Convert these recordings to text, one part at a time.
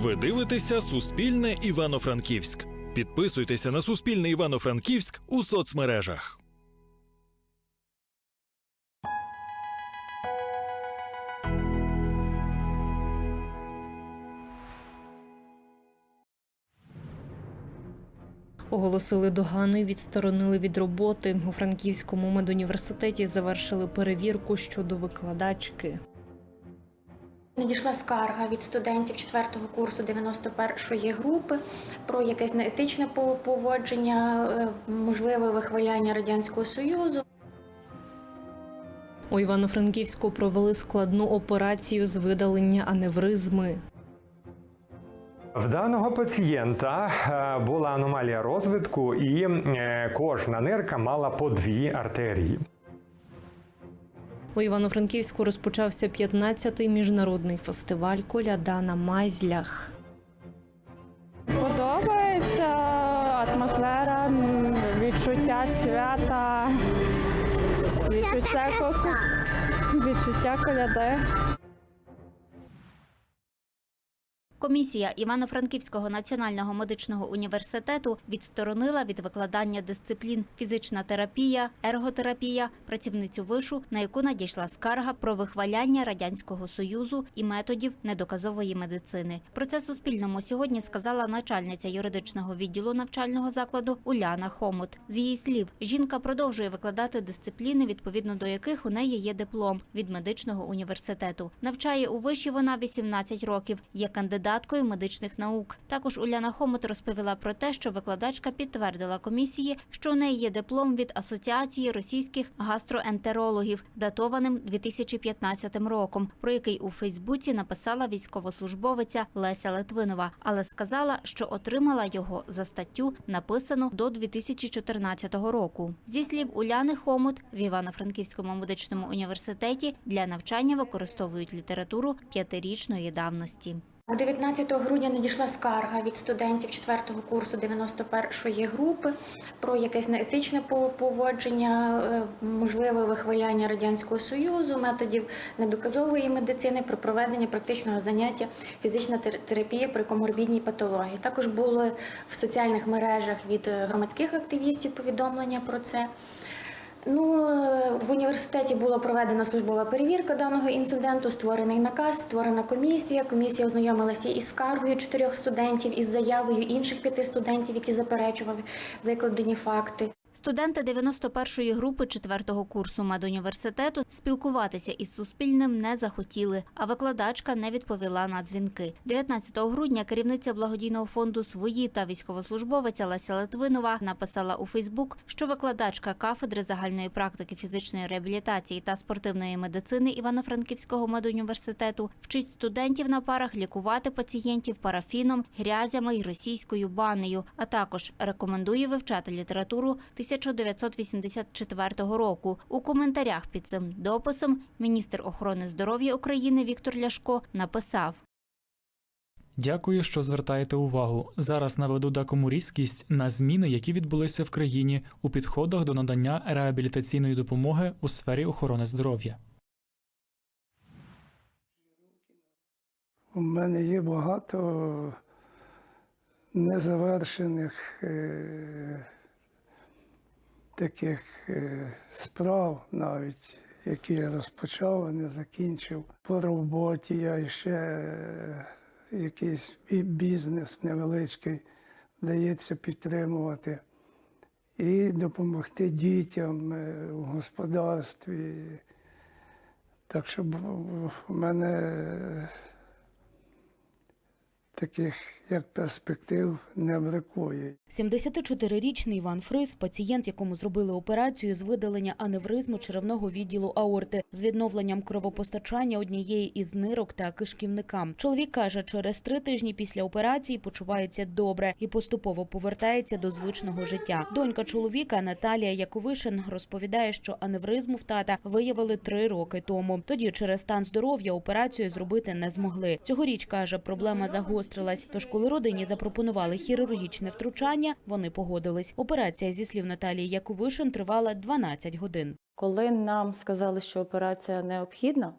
Ви дивитеся Суспільне Івано-Франківськ. Підписуйтеся на Суспільне Івано-Франківськ у соцмережах. Оголосили догану і відсторонили від роботи. У Франківському медуніверситеті завершили перевірку щодо викладачки. Надійшла скарга від студентів 4-го курсу 91-ї групи про якесь неетичне поводження, е, можливе вихваляння радянського союзу. У Івано-Франківську провели складну операцію з видалення аневризми. В даного пацієнта е, була аномалія розвитку, і е, кожна нирка мала по дві артерії. У Івано-Франківську розпочався 15-й міжнародний фестиваль Коляда на Майзлях. Подобається атмосфера, відчуття свята, відчуття, відчуття коляди. Комісія Івано-Франківського національного медичного університету відсторонила від викладання дисциплін фізична терапія, ерготерапія, працівницю вишу, на яку надійшла скарга про вихваляння радянського союзу і методів недоказової медицини. Про це Суспільному сьогодні сказала начальниця юридичного відділу навчального закладу Уляна Хомут. З її слів, жінка продовжує викладати дисципліни, відповідно до яких у неї є диплом від медичного університету. Навчає у виші вона 18 років. Є кандидаткою медичних наук. Також Уляна Хомут розповіла про те, що викладачка підтвердила комісії, що у неї є диплом від Асоціації російських гастроентерологів, датованим 2015 роком, про який у Фейсбуці написала військовослужбовиця Леся Литвинова, але сказала, що отримала його за статтю, написану до 2014 року. Зі слів Уляни Хомут в Івано-Франківському медичному університеті для навчання використовують літературу п'ятирічної давності. 19 грудня надійшла скарга від студентів 4-го курсу 91-ї групи про якесь неетичне по- поводження, е, можливе вихваляння радянського союзу, методів недоказової медицини при проведенні практичного заняття фізична тер- терапія при коморбідній патології. Також були в соціальних мережах від е, громадських активістів повідомлення про це. Ну, е, в університеті була проведена службова перевірка даного інциденту, створений наказ, створена комісія. Комісія ознайомилася із скаргою чотирьох студентів, із заявою інших п'яти студентів, які заперечували викладені факти. Студенти 91-ї групи 4-го курсу медуніверситету спілкуватися із Суспільним не захотіли, а викладачка не відповіла на дзвінки. 19 грудня керівниця благодійного фонду «Свої» та військовослужбовиця Леся Литвинова написала у Фейсбук, що викладачка кафедри загальної практики фізичної реабілітації та спортивної медицини Івано-Франківського медуніверситету вчить студентів на парах лікувати пацієнтів парафіном, грязями й російською банею, а також рекомендує вивчати літературу 1984 року. У коментарях під цим дописом міністр охорони здоров'я України Віктор Ляшко написав. Дякую, що звертаєте увагу. Зараз наведу декому різкість на зміни, які відбулися в країні у підходах до надання реабілітаційної допомоги у сфері охорони здоров'я. У мене є багато незавершених е, таких е, справ, навіть які я розпочав, а не закінчив. По роботі я ще е, якийсь бізнес невеличкий вдається підтримувати. І допомогти дітям е, в господарстві. Так що в мене таких як перспектив не бракує. 74-річний Іван Фрис, пацієнт, якому зробили операцію з видалення аневризму черевного відділу аорти з відновленням кровопостачання однієї із нирок та кишківника. Чоловік каже, через три тижні після операції почувається добре і поступово повертається до звичного життя. Донька чоловіка Наталія Яковишин розповідає, що аневризму в тата виявили три роки тому. Тоді через стан здоров'я операцію зробити не змогли. Цьогоріч каже, проблема загострилась. Тож, коли родині запропонували хірургічне втручання, вони погодились. Операція зі слів Наталії Яковишин тривала 12 годин. Коли нам сказали, що операція необхідна,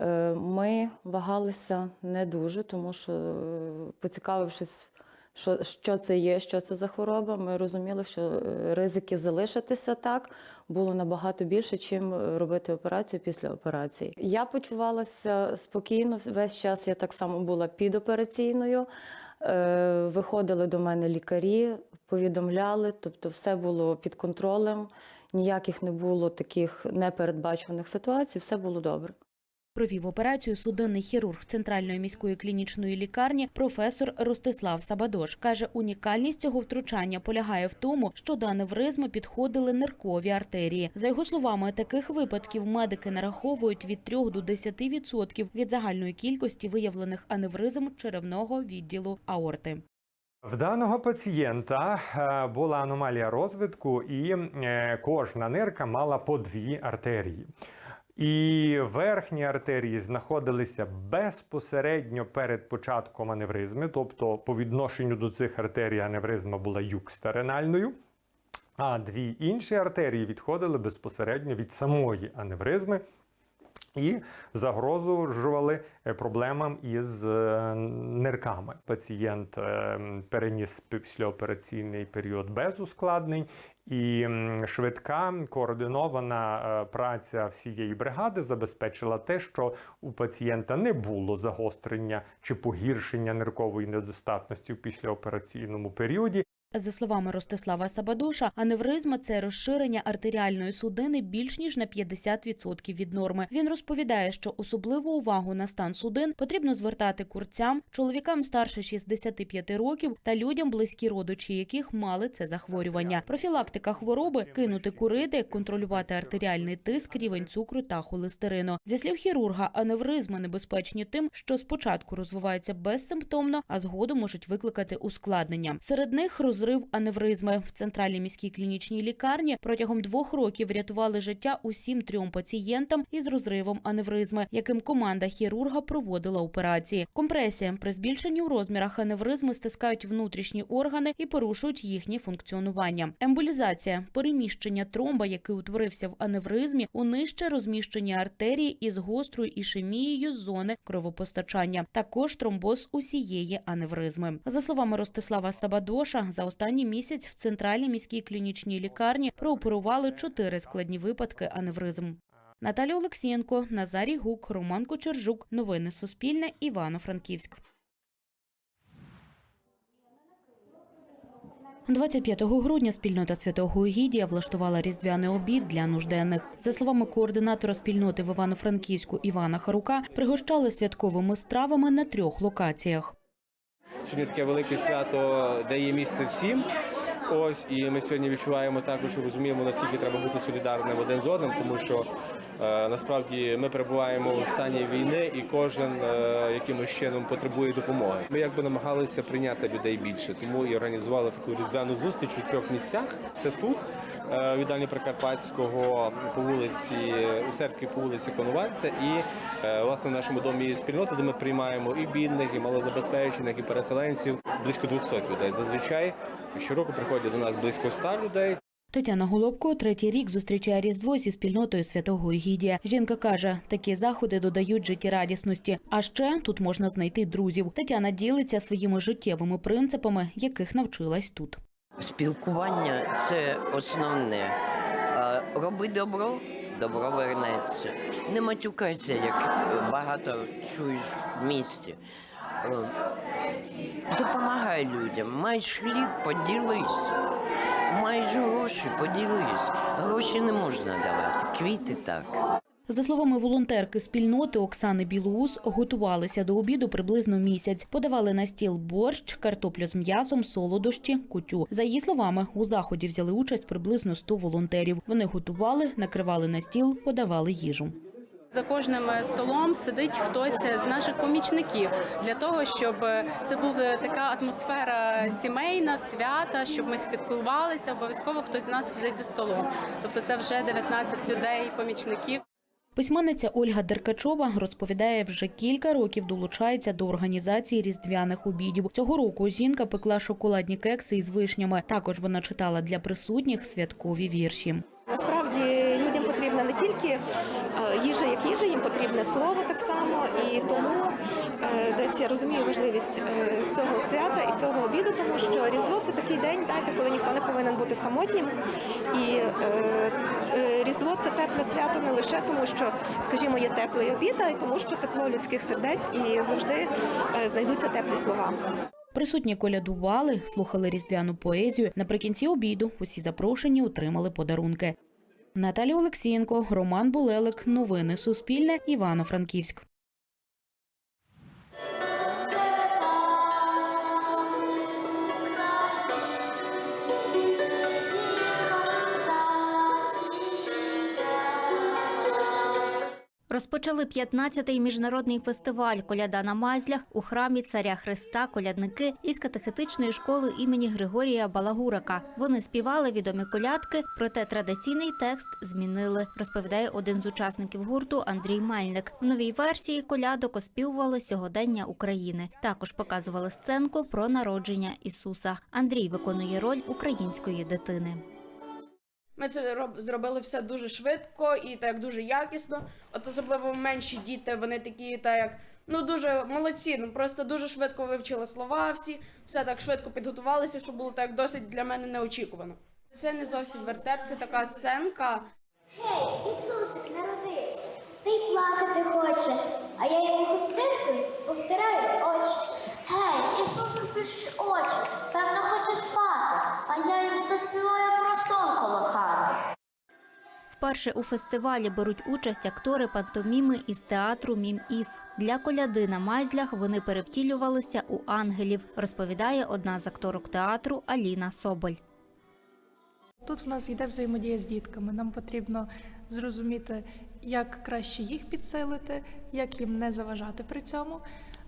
Е, Ми вагалися не дуже, тому що, е, поцікавившись, що, що це є, що це за хвороба, ми розуміли, що е, ризиків залишитися так було набагато більше, чим робити операцію після операції. Я почувалася спокійно весь час. Я так само була підопераційною. Е, Виходили до мене лікарі, повідомляли, тобто все було під контролем. Ніяких не було таких непередбачуваних ситуацій, все було добре. Провів операцію судинний хірург Центральної міської клінічної лікарні професор Ростислав Сабадош. Каже, унікальність цього втручання полягає в тому, що до аневризми підходили ниркові артерії. За його словами, таких випадків медики нараховують від 3 до 10% від загальної кількості виявлених аневризм черевного відділу аорти. В даного пацієнта е, була аномалія розвитку, і е, кожна нирка мала по дві артерії. І верхні артерії знаходилися безпосередньо перед початком аневризми, тобто по відношенню до цих артерій аневризма була юкстаренальною. А дві інші артерії відходили безпосередньо від самої аневризми і загрожували е, проблемам із е, нирками. Пацієнт е, переніс післяопераційний період без ускладнень. І швидка координована е, праця всієї бригади забезпечила те, що у пацієнта не було загострення чи погіршення ниркової недостатності в післяопераційному періоді. За словами Ростислава Сабадоша, аневризма це розширення артеріальної судини більш ніж на 50% від норми. Він розповідає, що особливу увагу на стан судин потрібно звертати курцям, чоловікам старше 65 років та людям, близькі родичі яких мали це захворювання. Профілактика хвороби кинути курити, контролювати артеріальний тиск, рівень цукру та холестерину. Зі слів хірурга, аневризми небезпечні тим, що спочатку розвиваються безсимптомно, а згодом можуть викликати ускладнення. Серед них розрив аневризми в центральній міській клінічній лікарні протягом двох років рятували життя усім трьом пацієнтам із розривом аневризми, яким команда хірурга проводила операції. Компресія при збільшенні у розмірах аневризми стискають внутрішні органи і порушують їхнє функціонування. Емболізація переміщення тромба, який утворився в аневризмі, у нижче розміщені артерії із гострою ішемією зони кровопостачання. Також тромбоз усієї аневризми. За словами Ростислава Сабадоша, за останній місяць в центральній міській клінічній лікарні прооперували чотири складні випадки аневризм. Наталя Олексієнко, Назарій Гук, Роман Кочержук. Новини Суспільне. Івано-Франківськ. 25 грудня спільнота Святого Гідія влаштувала різдвяний обід для нужденних. За словами координатора спільноти в Івано-Франківську Івана Харука, пригощали святковими стравами на трьох локаціях. Сьогодні таке велике свято, де є місце всім. Ось і ми сьогодні відчуваємо також і розуміємо, наскільки треба бути солідарним один з одним, тому що е, насправді ми перебуваємо в стані війни, і кожен е, якимось чином потребує допомоги. Ми якби намагалися прийняти людей більше, тому і організували таку різдвяну зустріч у трьох місцях. Це тут, е, в віддалі Прикарпатського по вулиці у церкві по вулиці Конувальця, і е, власне в нашому домі спільноти, де ми приймаємо і бідних, і малозабезпечених, і переселенців близько 200 людей. Зазвичай щороку приходять до нас близько 100 людей. Тетяна Голубко третій рік зустрічає Різдво зі спільнотою Святого Егідія. Жінка каже, такі заходи додають життєрадісності. А ще тут можна знайти друзів. Тетяна ділиться своїми життєвими принципами, яких навчилась тут. Спілкування це основне. Роби добро, добро вернеться. Не матюкайся, як багато чуєш в місті. Допомагай людям. Маєш хліб, поділись. Маєш гроші, поділись. Гроші не можна давати, квіти так. За словами волонтерки спільноти Оксани Білоус, готувалися до обіду приблизно місяць. Подавали на стіл борщ, картоплю з м'ясом, солодощі, кутю. За її словами, у заході взяли участь приблизно 100 волонтерів. Вони готували, накривали на стіл, подавали їжу. За кожним столом сидить хтось з наших помічників для того, щоб це була така атмосфера сімейна, свята, щоб ми спілкувалися. Обов'язково хтось з нас сидить за столом. Тобто це вже 19 людей, помічників. Письменниця Ольга Деркачова розповідає, вже кілька років долучається до організації різдвяних обідів. Цього року жінка пекла шоколадні кекси із вишнями. Також вона читала для присутніх святкові вірші. Насправді людям потрібна не тільки е, їжа, як їжа, їм потрібне слово так само. І тому е, десь я розумію важливість е, цього свята і цього обіду, тому що Різдво це такий день, знаєте, коли ніхто не повинен бути самотнім. І Різдво це тепле свято не лише тому, що, скажімо, є теплий обід, а й тому, що тепло людських сердець і завжди знайдуться теплі слова. Присутні колядували, слухали різдвяну поезію. Наприкінці обіду усі запрошені отримали подарунки. Наталія Олексієнко, Роман Булелик. Новини Суспільне. Івано-Франківськ. Розпочали 15-й міжнародний фестиваль Коляда на Майзлях у храмі царя Христа колядники із катехетичної школи імені Григорія Балагурака. Вони співали відомі колядки, проте традиційний текст змінили, розповідає один з учасників гурту Андрій Мельник. В новій версії колядок оспівували сьогодення України. Також показували сценку про народження Ісуса. Андрій виконує роль української дитини. Ми це роб- зробили все дуже швидко і так дуже якісно. От особливо менші діти, вони такі, так як ну дуже молодці. Ну просто дуже швидко вивчили слова всі, все так швидко підготувалися, що було так досить для мене неочікувано. Це не зовсім вертеп, це така сценка. Гей, Ісусик, народився, й плакати хоче, а я йому хустинкою повтираю очі. Гей, Ісусик пишуть очі, певно хоче спати, а я йому заспіваю про сон коло хати. Вперше у фестивалі беруть участь актори пантоміми із театру Мім Іф. Для коляди на майзлях вони перевтілювалися у ангелів, розповідає одна з акторок театру Аліна Соболь. Тут в нас йде взаємодія з дітками. Нам потрібно зрозуміти, як краще їх підсилити, як їм не заважати при цьому.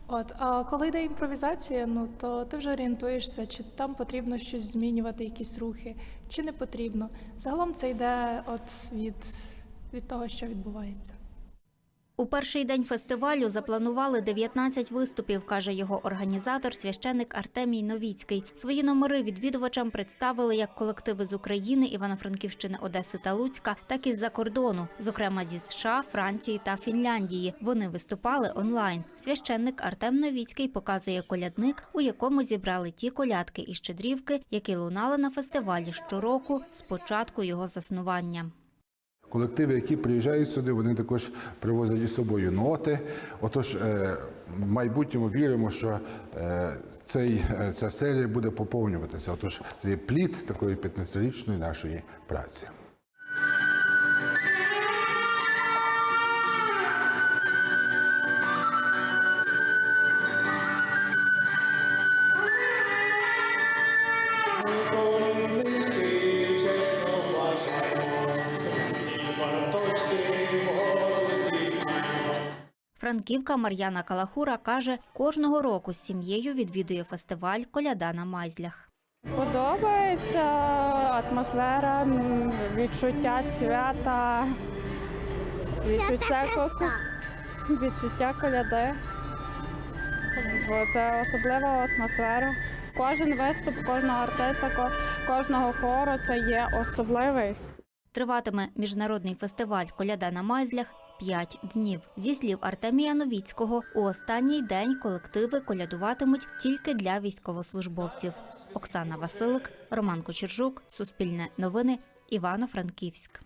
От, а коли йде імпровізація, ну то ти вже орієнтуєшся, чи там потрібно щось змінювати, якісь рухи, чи не потрібно. Загалом це йде от від, від того, що відбувається. У перший день фестивалю запланували 19 виступів, каже його організатор, священик Артемій Новіцький. Свої номери відвідувачам представили як колективи з України, Івано-Франківщини, Одеси та Луцька, так і з-за кордону, зокрема зі США, Франції та Фінляндії. Вони виступали онлайн. Священник Артем Новіцький показує колядник, у якому зібрали ті колядки і щедрівки, які лунали на фестивалі щороку з початку його заснування. Колективи, які приїжджають сюди, вони також привозять із собою ноти. Отож, е, в майбутньому віримо, що е, цей, е, ця серія буде поповнюватися. Отож, це є плід такої 15-річної нашої праці. Франківка Мар'яна Калахура каже, кожного року з сім'єю відвідує фестиваль Коляда на Майзлях. Подобається атмосфера, відчуття свята, відчуття, ко- відчуття коляди. Бо це особлива атмосфера. Кожен виступ кожного артиста, кожного хору це є особливий. Триватиме міжнародний фестиваль Коляда на Майзлях п'ять днів. Зі слів Артемія Новіцького, у останній день колективи колядуватимуть тільки для військовослужбовців. Оксана Василик, Роман Кочержук, Суспільне новини, Івано-Франківськ.